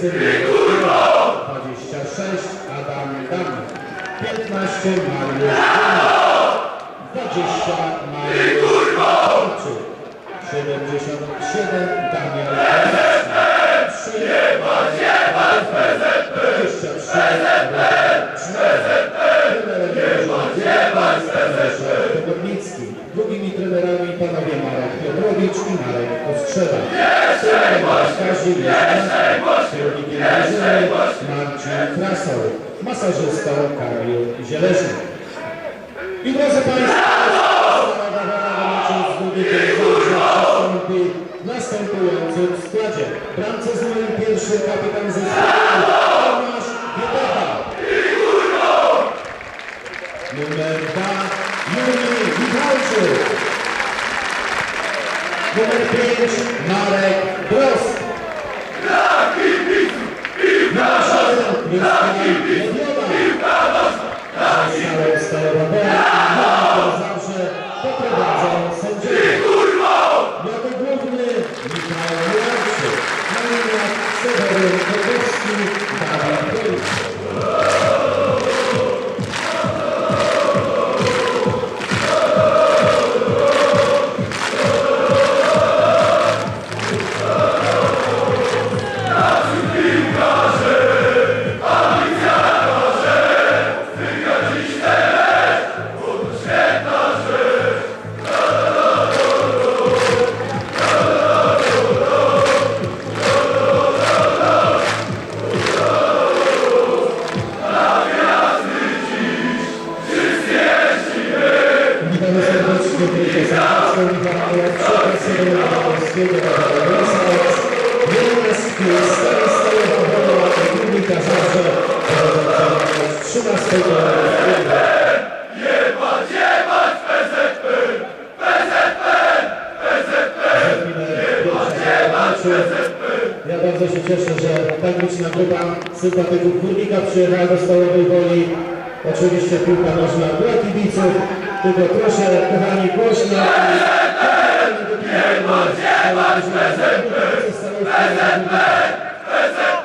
26 Adam Dam. 15 Mariusz Dam. 20 Mariusz Korczyk. 77 Daniel Kowalski. 3 23 Robert Czmer. Trenerem Tomasz Pogodnicki. Drugimi trenerami panowie Marek Piotrowicz i Marek Kostrzewa. Trenerem Kazimierz. Kierownikiem drużyny Marcin Krasol. Masażystą Kamil Zieleszny. I drodzy Państwo, następującym składzie. Bramce z numerem pierwszym kapitan zespołu Tomasz Wietecha. Numer dwa Juri Michalczyk. Numer pięć Marek Drost. Kotowskiego, Dawida Grosałec, Wielki, Stary Stalowa Wola, Republika Zabrze, prowadząca od 13 roku. Ja bardzo się cieszę, że tak liczna grupa sympatyków Górnika przyjechała do Stalowej Woli. Oczywiście piłka nożna dla kibiców, tylko proszę kochani głośno. Savaş mezhep, mezhep, mezhep,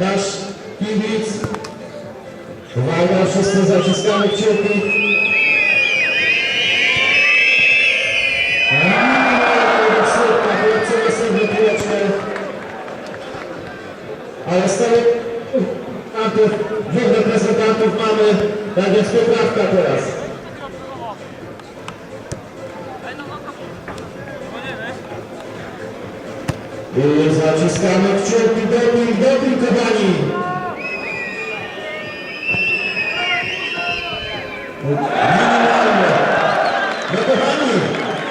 nasz kibic. Uwaga, wszyscy zaciskamy kciuki. Ale z tych dwóch reprezentantów mamy, tak jest poprawka teraz. Zaciskamy kciuki, doping, doping, kochani. No kochani,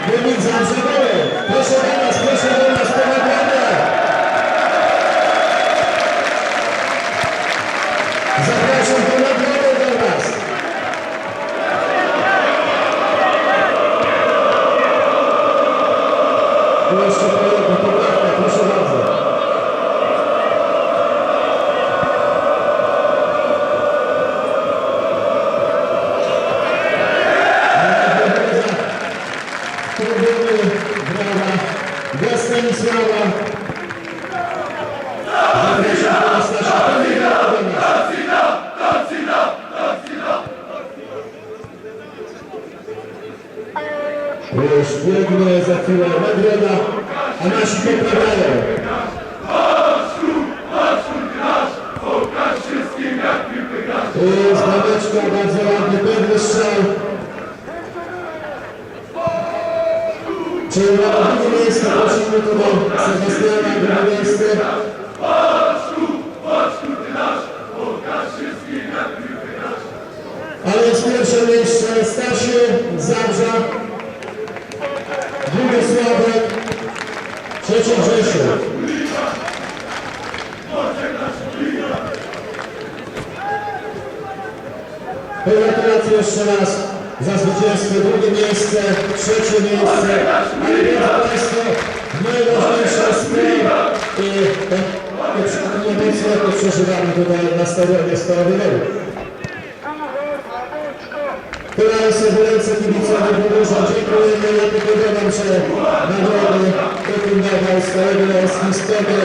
wynik Zabrzegowy. Proszę do nas, proszę do nas, pomagamy. Zapraszam do nagrody do nas. Kolejna poprawka, proszę Już biegnie za chwilę nagroda, a nasi jest brameczka, bardzo ładny, pewny strzał. Czyli na drugie miejsce prosimy tu do Sebastiana, drugie miejsce. Ale jest pierwsze miejsce Stasiu, Grzesiu. Gratulacje jeszcze raz za zwycięstwo, drugie miejsce, trzecie miejsce, drodzy Państwo, najważniejsza sprawa i te emocje, jakie przeżywamy tutaj na stadionie Stalowy Teraz w ręce kibicowi dziękujemy. Ja tylko dodam, że nagrody dopingował z Kolegi Lewski z tego